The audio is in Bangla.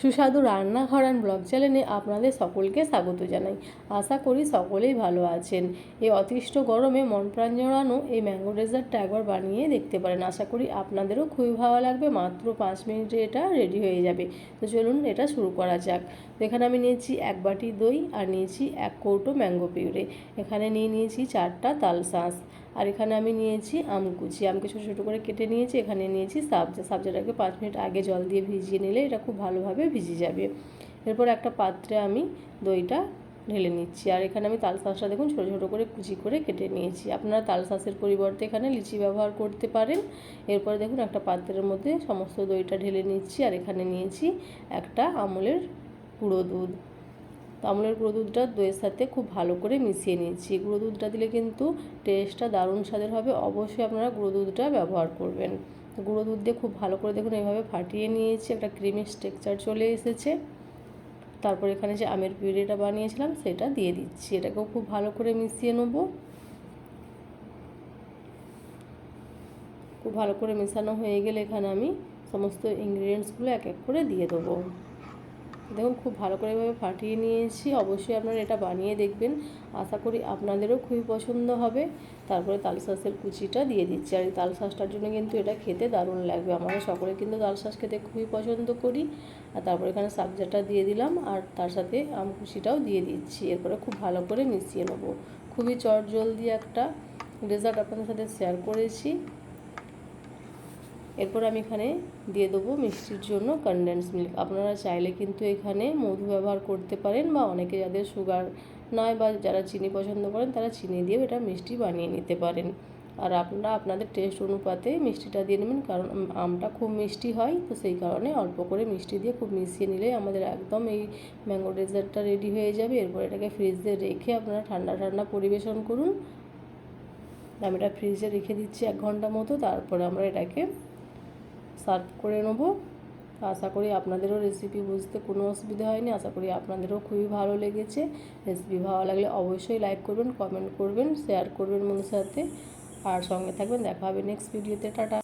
সুস্বাদু রান্নাঘর অ্যান্ড ব্লগ চ্যানেলে আপনাদের সকলকে স্বাগত জানাই। আশা করি সকলেই ভালো আছেন। এই অতিষ্ঠ গরমে মন প্রাণ জড়ানো এই ম্যাঙ্গো ডেজার্টটা একবার বানিয়ে দেখতে পারেন। আশা করি আপনাদেরও খুবই ভালো লাগবে। মাত্র পাঁচ মিনিটে এটা রেডি হয়ে যাবে। তো চলুন এটা শুরু করা যাক। এখানে আমি নিয়েছি এক বাটি দই আর নিয়েছি এক কৌটো ম্যাঙ্গো পিউরে এখানে নিয়ে নিয়েছি চারটা তাল শাঁস আর এখানে আমি নিয়েছি আম কুচি। আমকে ছোটো ছোটো করে কেটে নিয়েছি, এখানে নিয়েছি সাবজা। সাবজাটাকে পাঁচ মিনিট আগে জল দিয়ে ভিজিয়ে নিলে এটা খুব ভালোভাবে ভিজে যাবে। এরপর একটা পাত্রে আমি দইটা ঢেলে নিচ্ছি। আর এখানে আমি তাল শাঁসটা দেখুন, ছোটো ছোটো করে কুচি করে কেটে নিয়েছি। আপনারা তাল শাঁসের পরিবর্তে এখানে লিচি ব্যবহার করতে পারেন। এরপরে দেখুন, একটা পাত্রের মধ্যে সমস্ত দইটা ঢেলে নিচ্ছি। আর এখানে নিয়েছি একটা আমুলের গুঁড়ো দুধ। তো আমুলের গুঁড়ো দুধটা দইয়ের সাথে খুব ভালো করে মিশিয়ে নিয়েছি। গুঁড়ো দুধটা দিলে কিন্তু টেস্টটা দারুণ স্বাদের হবে। অবশ্যই আপনারা গুঁড়ো দুধটা ব্যবহার করবেন। গুঁড়ো দুধ দিয়ে খুব ভালো করে দেখুন এভাবে ফাটিয়ে নিয়েছি। একটা ক্রিমি স্ট্রাকচার চলে এসেছে। তারপর এখানে যে আমের পিউরিটা বানিয়েছিলাম, সেটা দিয়ে দিচ্ছি। এটাকেও খুব ভালো করে মিশিয়ে নেব। খুব ভালো করে মেশানো হয়ে গেলে এখানে আমি সমস্ত ইনগ্রিডিয়েন্টসগুলো এক এক করে দিয়ে দেবো। দেখুন, খুব ভালো করে এভাবে ফাটিয়ে নিয়েছি। অবশ্যই আপনারা এটা বানিয়ে দেখবেন। আশা করি আপনাদেরও খুবই পছন্দ হবে। তারপরে তাল শাঁসের কুচিটা দিয়ে দিচ্ছি। আর এই তাল শাঁসটার জন্য কিন্তু এটা খেতে দারুণ লাগবে। আমরা সকলে কিন্তু তাল শাঁস খেতে খুবই পছন্দ করি। আর তারপরে এখানে সাবজাটা দিয়ে দিলাম। আর তার সাথে আম কুচিটাও দিয়ে দিচ্ছি। এরপরে খুব ভালো করে মিশিয়ে নেব। খুবই চট জলদি একটা ডেজার্ট আপনাদের সাথে শেয়ার করেছি। এরপর আমি এখানে দিয়ে দেবো মিষ্টির জন্য কনডেন্স মিল্ক আপনারা চাইলে কিন্তু এখানে মধু ব্যবহার করতে পারেন বা অনেকে যাদের সুগার নয় বা যারা চিনি পছন্দ করেন, তারা চিনি দিয়েও এটা মিষ্টি বানিয়ে নিতে পারেন। আর আপনারা আপনাদের টেস্ট অনুপাতে মিষ্টিটা দিয়ে নেবেন, কারণ আমটা খুব মিষ্টি হয়, তো সেই কারণে অল্প করে মিষ্টি দিয়ে খুব মিশিয়ে নিলে আমাদের একদম এই ম্যাঙ্গো ডেজার্টটা রেডি হয়ে যাবে। এরপর এটাকে ফ্রিজে রেখে আপনারা ঠান্ডা ঠান্ডা পরিবেশন করুন। আমি এটা ফ্রিজে রেখে দিচ্ছি এক ঘণ্টা মতো, তারপরে আমরা এটাকে সার্ভ করে নেব। আশা করি আপনাদেরও রেসিপি বুঝতে কোনো অসুবিধা হয়নি। আশা করি আপনাদেরও খুবই ভালো লেগেছে। রেসিপি ভালো লাগলে অবশ্যই লাইক করবেন কমেন্ট করবেন শেয়ার করবেন মনের সাথে। আর সঙ্গে থাকবেন। দেখা হবে নেক্সট ভিডিওতে টাটা।